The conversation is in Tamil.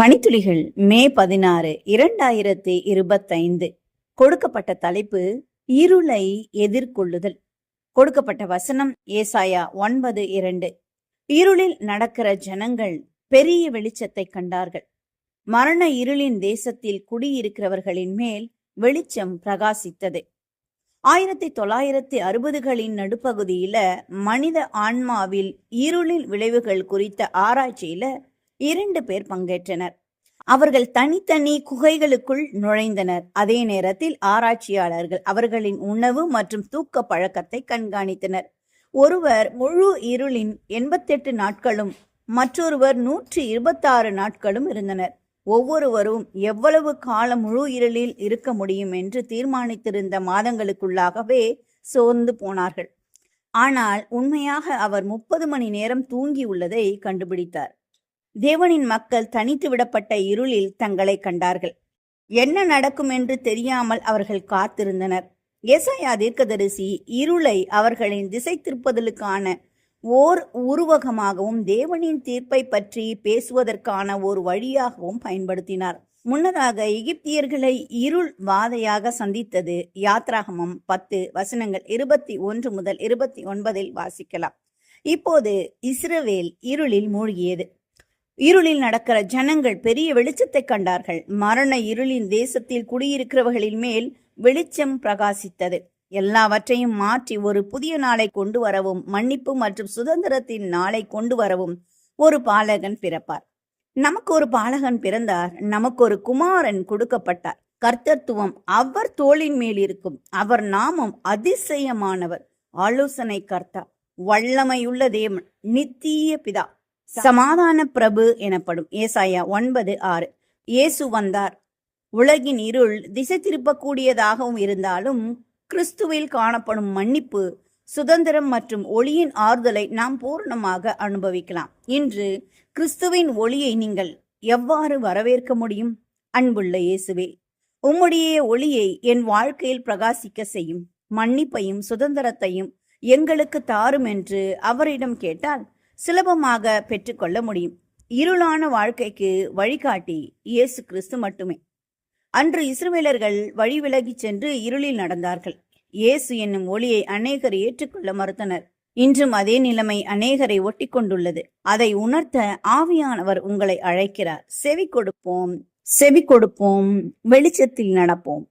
பனித்துளிகள் மே பதினாறு இரண்டாயிரத்தி இருபத்தைந்து. கொடுக்கப்பட்ட தலைப்பு இருளை எதிர்கொள்ளுதல். கொடுக்கப்பட்ட வசனம் ஏசாயா ஒன்பது இரண்டு. இருளில் நடக்கிற ஜனங்கள் பெரிய வெளிச்சத்தை கண்டார்கள். மரண இருளின் தேசத்தில் குடியிருக்கிறவர்களின் மேல் வெளிச்சம் பிரகாசித்தது. ஆயிரத்தி தொள்ளாயிரத்தி அறுபதுகளின் நடுப்பகுதியில மனித ஆன்மாவில் இருளின் விளைவுகள் குறித்த ஆராய்ச்சியில இரண்டு பேர் பங்கேற்றனர். அவர்கள் தனித்தனி குகைகளுக்குள் நுழைந்தனர். அதே நேரத்தில் ஆராய்ச்சியாளர்கள் அவர்களின் உணவு மற்றும் தூக்க பழக்கத்தை கண்காணித்தனர். ஒருவர் முழு இருளின் எண்பத்தெட்டு நாட்களும் மற்றொருவர் நூற்றி இருபத்தாறு நாட்களும் இருந்தனர். ஒவ்வொருவரும் எவ்வளவு காலம் முழு இருளில் இருக்க முடியும் என்று தீர்மானித்திருந்த மாதங்களுக்குள்ளாகவே சோர்ந்து போனார்கள். ஆனால் உண்மையாக அவர் முப்பது மணி நேரம் தூங்கியுள்ளதை கண்டுபிடித்தார். தேவனின் மக்கள் தனித்து விடப்பட்ட இருளில் தங்களை கண்டார்கள். என்ன நடக்கும் என்று தெரியாமல் அவர்கள் காத்திருந்தனர். ஏசாயா தீர்க்கதரிசி இருளை அவர்களின் திசை திருப்பதலுக்கான ஓர் உருவகமாகவும் தேவனின் தீர்ப்பை பற்றி பேசுவதற்கான ஒரு வழியாகவும் பயன்படுத்தினார். முன்னதாக எகிப்தியர்களை இருள் வாதையாக சந்தித்தது யாத்ராகமம் பத்து வசனங்கள் இருபத்தி ஒன்று முதல் இருபத்தி ஒன்பதில் வாசிக்கலாம். இப்போது இஸ்ரவேல் இருளில் மூழ்கியது. இருளில் நடக்கிற ஜனங்கள் பெரிய வெளிச்சத்தை கண்டார்கள். மரண இருளின் தேசத்தில் குடியிருக்கிறவர்களின் மேல் வெளிச்சம் பிரகாசித்தது. எல்லாவற்றையும் மாற்றி ஒரு புதிய நாளை கொண்டு வரவும் மன்னிப்பு மற்றும் சுதந்திரத்தின் நாளை கொண்டு வரவும் ஒரு பாலகன் பிறப்பார். நமக்கு ஒரு பாலகன் பிறந்தார். நமக்கு ஒரு குமாரன் கொடுக்கப்பட்டார். கர்த்தத்துவம் அவர் தோளின் மேல் இருக்கும். அவர் நாமம் அதிசயமானவர். ஆலோசனை கர்த்தா வல்லமையுள்ள தேவன். நித்திய பிதா. சமாதான பிரபு எனப்படும். ஏசாயா ஒன்பது ஆறு. இயேசு வந்தார். உலகின் இருள் திசை திருப்பக்கூடியதாகவும் இருந்தாலும் கிறிஸ்துவில் காணப்படும் மன்னிப்பு சுதந்திரம் மற்றும் ஒளியின் ஆறுதலை நாம் பூர்ணமாக அனுபவிக்கலாம். இன்று கிறிஸ்துவின் ஒளியை நீங்கள் எவ்வாறு வரவேற்க முடியும்? அன்புள்ள இயேசுவே உம்முடைய ஒளியை என் வாழ்க்கையில் பிரகாசிக்க செய்யும். மன்னிப்பையும் சுதந்திரத்தையும் எங்களுக்கு தாரும் என்று அவரிடம் கேட்டால் சுலபமாக பெற்றுக்கொள்ள முடியும். இருளான வாழ்க்கைக்கு வழிகாட்டி இயேசு கிறிஸ்து மட்டுமே. அன்று இஸ்ரவேலர்கள் வழி விலகிச் சென்று இருளில் நடந்தார்கள். இயேசு என்னும் ஒளியை அநேகர் ஏற்றுக்கொள்ள மறுத்தனர். இன்றும் அதே நிலைமை அநேகரை ஒட்டி கொண்டுள்ளது அதை உணர்த்த ஆவியானவர் உங்களை அழைக்கிறார். செவி கொடுப்போம் செவி கொடுப்போம் வெளிச்சத்தில் நடப்போம்.